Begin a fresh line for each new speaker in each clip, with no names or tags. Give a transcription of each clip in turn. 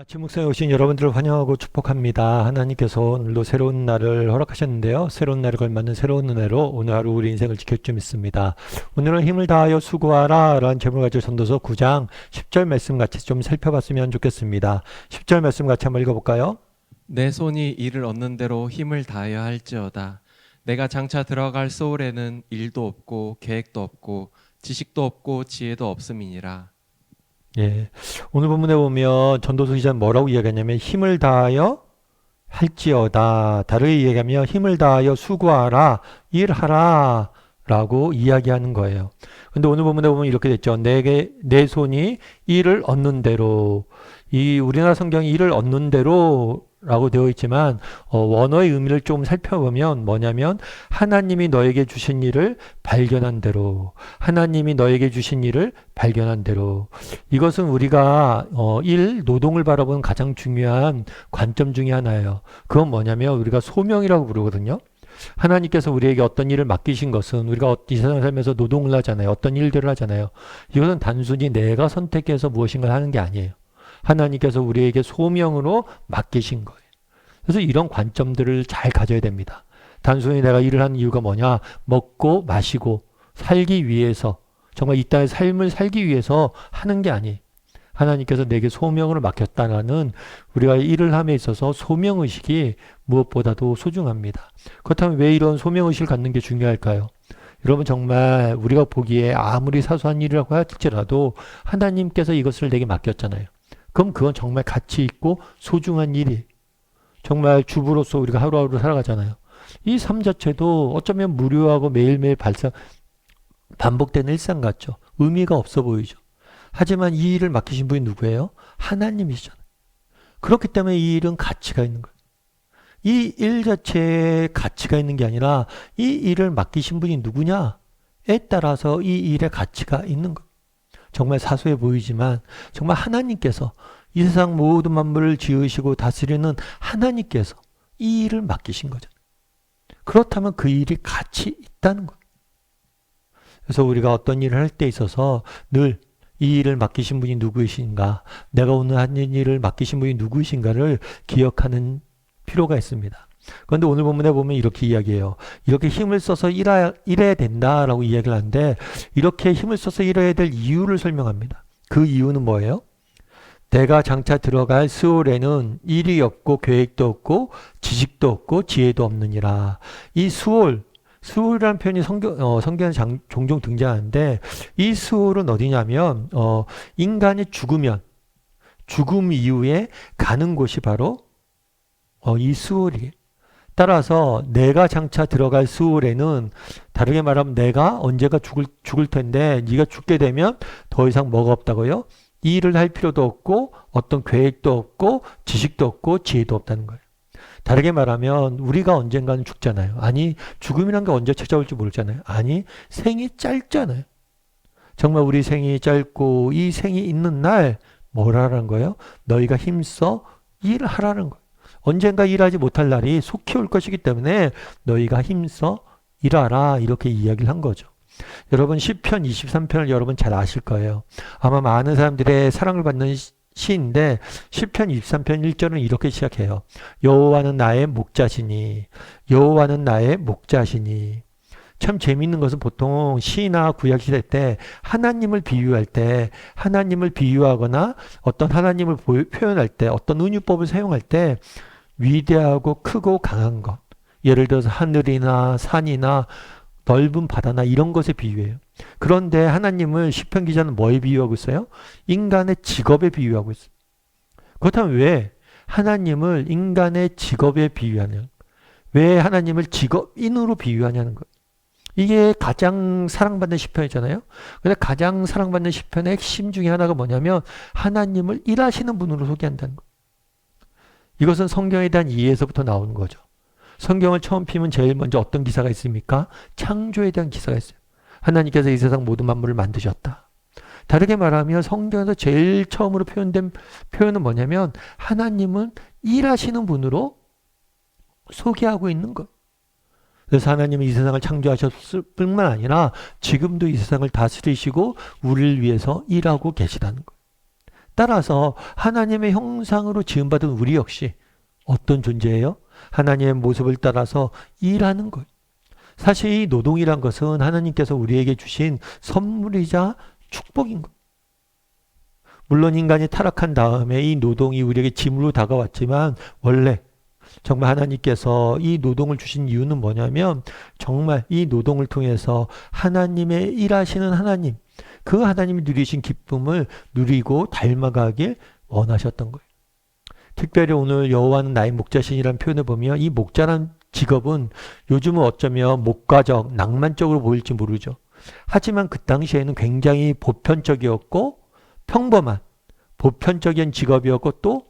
아침 묵상에 오신 여러분들을 환영하고 축복합니다. 하나님께서 오늘도 새로운 날을 허락하셨는데요. 새로운 날을 걸맞는 새로운 은혜로 오늘 하루 우리 인생을 지킬 줄 믿습니다. 오늘은 힘을 다하여 수고하라 라는 제목을 가지고 전도서 9장 10절 말씀 같이 좀 살펴봤으면 좋겠습니다. 10절 말씀 같이 한번 읽어볼까요?
내 손이 이를 얻는 대로 힘을 다하여 할지어다. 내가 장차 들어갈 소울에는 일도 없고 계획도 없고 지식도 없고 지혜도 없음이니라.
예. 오늘 본문에 보면 전도서 기자는 뭐라고 이야기하냐면 힘을 다하여 할지어다. 다르게 이야기하면 힘을 다하여 수고하라, 일하라 라고 이야기하는 거예요. 근데 오늘 본문에 보면 이렇게 됐죠. 내게 내 손이 일을 얻는 대로 이 우리나라 성경이 일을 얻는 대로 라고 되어 있지만 어, 원어의 의미를 좀 살펴보면 뭐냐면 하나님이 너에게 주신 일을 발견한 대로 하나님이 너에게 주신 일을 발견한 대로 이것은 우리가 어, 일 노동을 바라보는 가장 중요한 관점 중에 하나예요. 그건 뭐냐면 우리가 소명이라고 부르거든요. 하나님께서 우리에게 어떤 일을 맡기신 것은 우리가 이 세상 살면서 노동을 하잖아요. 어떤 일들을 하잖아요. 이것은 단순히 내가 선택해서 무엇인가를 하는 게 아니에요. 하나님께서 우리에게 소명으로 맡기신 거예요. 그래서 이런 관점들을 잘 가져야 됩니다. 단순히 내가 일을 하는 이유가 뭐냐? 먹고 마시고 살기 위해서 정말 이 땅의 삶을 살기 위해서 하는 게 아니에요. 하나님께서 내게 소명을 맡겼다는 우리가 일을 함에 있어서 소명의식이 무엇보다도 소중합니다. 그렇다면 왜 이런 소명의식을 갖는 게 중요할까요? 여러분 정말 우리가 보기에 아무리 사소한 일이라고 할지라도 하나님께서 이것을 내게 맡겼잖아요. 그럼 그건 정말 가치 있고 소중한 일이 정말 주부로서 우리가 하루하루 살아가잖아요. 이 삶 자체도 어쩌면 무료하고 매일매일 발생 반복되는 일상 같죠. 의미가 없어 보이죠. 하지만 이 일을 맡기신 분이 누구예요? 하나님이시잖아요. 그렇기 때문에 이 일은 가치가 있는 거예요. 이 일 자체에 가치가 있는 게 아니라 이 일을 맡기신 분이 누구냐에 따라서 이 일의 가치가 있는 거예요. 정말 사소해 보이지만 정말 하나님께서 이 세상 모든 만물을 지으시고 다스리는 하나님께서 이 일을 맡기신 거잖아요. 그렇다면 그 일이 가치 있다는 거예요. 그래서 우리가 어떤 일을 할 때 있어서 늘 이 일을 맡기신 분이 누구이신가, 내가 오늘 하는 일을 맡기신 분이 누구이신가를 기억하는 필요가 있습니다. 그런데 오늘 본문에 보면 이렇게 이야기해요. 이렇게 힘을 써서 일해야, 일해야 된다라고 이야기를 하는데 이렇게 힘을 써서 일해야 될 이유를 설명합니다. 그 이유는 뭐예요? 내가 장차 들어갈 수월에는 일이 없고 계획도 없고 지식도 없고 지혜도 없느니라. 이 수월, 수월이라는 표현이 성경, 어, 성경에 장, 종종 등장하는데 이 수월은 어디냐면 어, 인간이 죽으면 죽음 이후에 가는 곳이 바로 어, 이 수월이에요. 따라서 내가 장차 들어갈 수월에는 다르게 말하면 내가 언제가 죽을 죽을 텐데 네가 죽게 되면 더 이상 뭐가 없다고요? 이 일을 할 필요도 없고 어떤 계획도 없고 지식도 없고 지혜도 없다는 거예요. 다르게 말하면 우리가 언젠가는 죽잖아요. 아니 죽음이란 게 언제 찾아올지 모르잖아요. 아니 생이 짧잖아요. 정말 우리 생이 짧고 이 생이 있는 날 뭐라는 거예요? 너희가 힘써 일하라는 거예요. 언젠가 일하지 못할 날이 속히 올 것이기 때문에 너희가 힘써 일하라 이렇게 이야기를 한 거죠. 여러분 시편 23편을 여러분 잘 아실 거예요. 아마 많은 사람들의 사랑을 받는 시인데 시편 23편 1절은 이렇게 시작해요. 여호와는 나의 목자시니 여호와는 나의 목자시니 참 재미있는 것은 보통 시나 구약 시대 때 하나님을 비유할 때 하나님을 비유하거나 어떤 하나님을 표현할 때 어떤 은유법을 사용할 때 위대하고 크고 강한 것 예를 들어서 하늘이나 산이나 넓은 바다나 이런 것에 비유해요. 그런데 하나님을 시편 기자는 뭐에 비유하고 있어요? 인간의 직업에 비유하고 있어요. 그렇다면 왜 하나님을 인간의 직업에 비유하냐? 왜 하나님을 직업인으로 비유하냐는 거예요. 이게 가장 사랑받는 시편이잖아요. 근데 가장 사랑받는 시편의 핵심 중에 하나가 뭐냐면 하나님을 일하시는 분으로 소개한다는 거예요. 이것은 성경에 대한 이해에서부터 나오는 거죠. 성경을 처음 피면 제일 먼저 어떤 기사가 있습니까? 창조에 대한 기사가 있어요. 하나님께서 이 세상 모든 만물을 만드셨다. 다르게 말하면 성경에서 제일 처음으로 표현된 표현은 뭐냐면 하나님은 일하시는 분으로 소개하고 있는 것. 그래서 하나님은 이 세상을 창조하셨을 뿐만 아니라 지금도 이 세상을 다스리시고 우리를 위해서 일하고 계시다는 것. 따라서 하나님의 형상으로 지음받은 우리 역시 어떤 존재예요? 하나님의 모습을 따라서 일하는 거예요. 사실 이 노동이란 것은 하나님께서 우리에게 주신 선물이자 축복인 거예요. 물론 인간이 타락한 다음에 이 노동이 우리에게 짐으로 다가왔지만 원래 정말 하나님께서 이 노동을 주신 이유는 뭐냐면 정말 이 노동을 통해서 하나님의 일하시는 하나님, 그 하나님이 누리신 기쁨을 누리고 닮아가길 원하셨던 거예요. 특별히 오늘 여호와는 나의 목자신이라는 표현을 보면 이 목자란 직업은 요즘은 어쩌면 목가적, 낭만적으로 보일지 모르죠. 하지만 그 당시에는 굉장히 보편적이었고 평범한 보편적인 직업이었고 또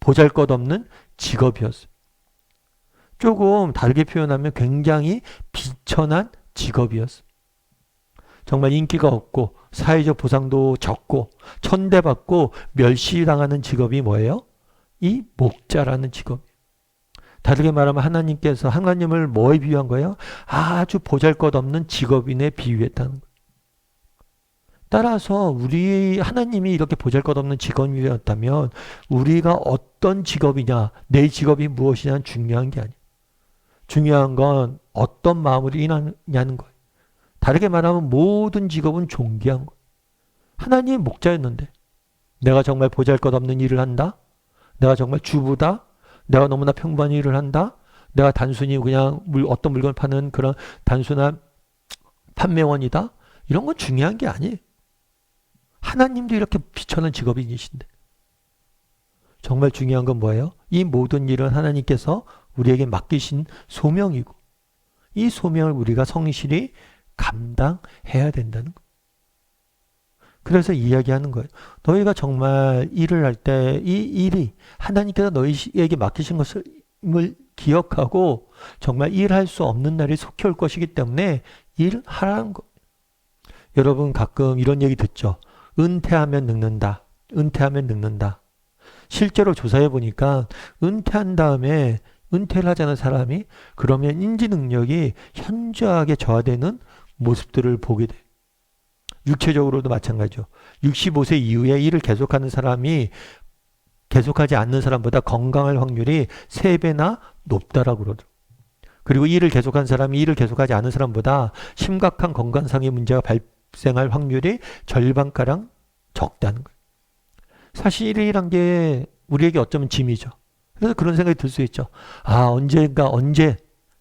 보잘 것 없는 직업이었어요. 조금 다르게 표현하면 굉장히 비천한 직업이었어요. 정말 인기가 없고 사회적 보상도 적고 천대받고 멸시당하는 직업이 뭐예요? 이 목자라는 직업. 다르게 말하면 하나님께서 하나님을 뭐에 비유한 거예요? 아주 보잘것없는 직업인에 비유했다는 거예요. 따라서 우리 하나님이 이렇게 보잘것없는 직업이었다면 우리가 어떤 직업이냐, 내 직업이 무엇이냐는 중요한 게 아니에요. 중요한 건 어떤 마음으로 일하냐는 거예요. 다르게 말하면 모든 직업은 존귀한 거예요. 하나님의 목자였는데 내가 정말 보잘것없는 일을 한다? 내가 정말 주부다? 내가 너무나 평범한 일을 한다? 내가 단순히 그냥 물, 어떤 물건을 파는 그런 단순한 판매원이다? 이런 건 중요한 게 아니에요. 하나님도 이렇게 비천한 직업인이신데. 정말 중요한 건 뭐예요? 이 모든 일은 하나님께서 우리에게 맡기신 소명이고, 이 소명을 우리가 성실히 감당해야 된다는 거. 그래서 이야기하는 거예요. 너희가 정말 일을 할 때 이 일이 하나님께서 너희에게 맡기신 것을 기억하고 정말 일할 수 없는 날이 속히 올 것이기 때문에 일하라는 거. 여러분 가끔 이런 얘기 듣죠. 은퇴하면 늙는다. 은퇴하면 늙는다. 실제로 조사해 보니까 은퇴한 다음에 은퇴를 하자는 사람이 그러면 인지 능력이 현저하게 저하되는 모습들을 보게 돼. 육체적으로도 마찬가지죠. 65세 이후에 일을 계속하는 사람이 계속하지 않는 사람보다 건강할 확률이 3배나 높다라고 그러더라고요. 그리고 일을 계속한 사람이 일을 계속하지 않은 사람보다 심각한 건강상의 문제가 발 생할 확률이 절반가량 적다는 거예요. 사실 일이란 게 우리에게 어쩌면 짐이죠. 그래서 그런 생각이 들 수 있죠. 아, 언젠가, 언제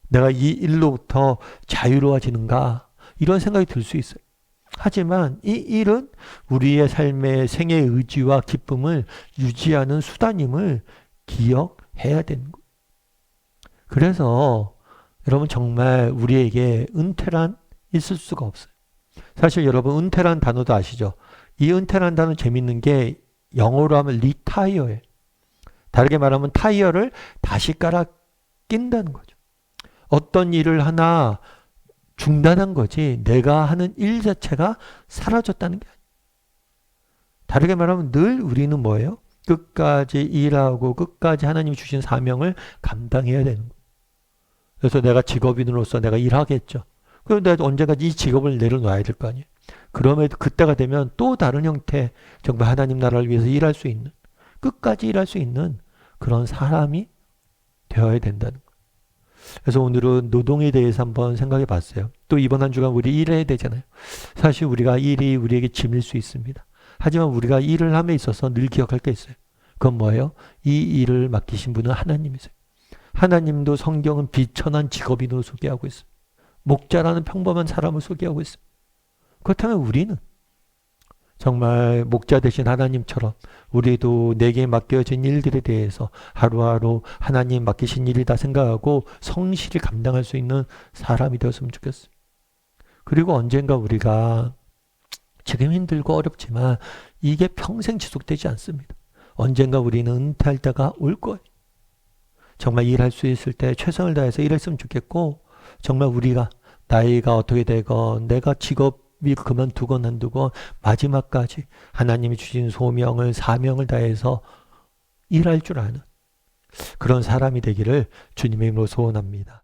내가 이 일로부터 자유로워지는가? 이런 생각이 들 수 있어요. 하지만 이 일은 우리의 삶의 생의 의지와 기쁨을 유지하는 수단임을 기억해야 되는 거예요. 그래서 여러분 정말 우리에게 은퇴란 있을 수가 없어요. 사실 여러분 은퇴란 단어도 아시죠? 이 은퇴란 단어 재밌는 게 영어로 하면 리타이어예요. 다르게 말하면 타이어를 다시 깔아 낀다는 거죠. 어떤 일을 하나 중단한 거지 내가 하는 일 자체가 사라졌다는 게. 다르게 말하면 늘 우리는 뭐예요? 끝까지 일하고 끝까지 하나님이 주신 사명을 감당해야 되는 거예요. 그래서 내가 직업인으로서 내가 일하겠죠. 내가 언젠가이 직업을 내려놔야 될 거 아니에요. 그럼에도 그때가 되면 또 다른 형태 정말 하나님 나라를 위해서 일할 수 있는 끝까지 일할 수 있는 그런 사람이 되어야 된다는 거예요. 그래서 오늘은 노동에 대해서 한번 생각해 봤어요. 또 이번 한 주간 우리 일해야 되잖아요. 사실 우리가 일이 우리에게 짐일 수 있습니다. 하지만 우리가 일을 함에 있어서 늘 기억할 게 있어요. 그건 뭐예요? 이 일을 맡기신 분은 하나님이세요. 하나님도 성경은 비천한 직업인으로 소개하고 있어요. 목자라는 평범한 사람을 소개하고 있어요. 그렇다면 우리는 정말 목자 되신 하나님처럼 우리도 내게 맡겨진 일들에 대해서 하루하루 하나님 맡기신 일이다 생각하고 성실히 감당할 수 있는 사람이 되었으면 좋겠어요. 그리고 언젠가 우리가 지금 힘들고 어렵지만 이게 평생 지속되지 않습니다. 언젠가 우리는 은퇴할 때가 올 거예요. 정말 일할 수 있을 때 최선을 다해서 일했으면 좋겠고 정말 우리가 나이가 어떻게 되건 내가 직업 이 그만두건 안 두건 마지막까지 하나님이 주신 소명을 사명을 다해서 일할 줄 아는 그런 사람이 되기를 주님의 이름으로 소원합니다.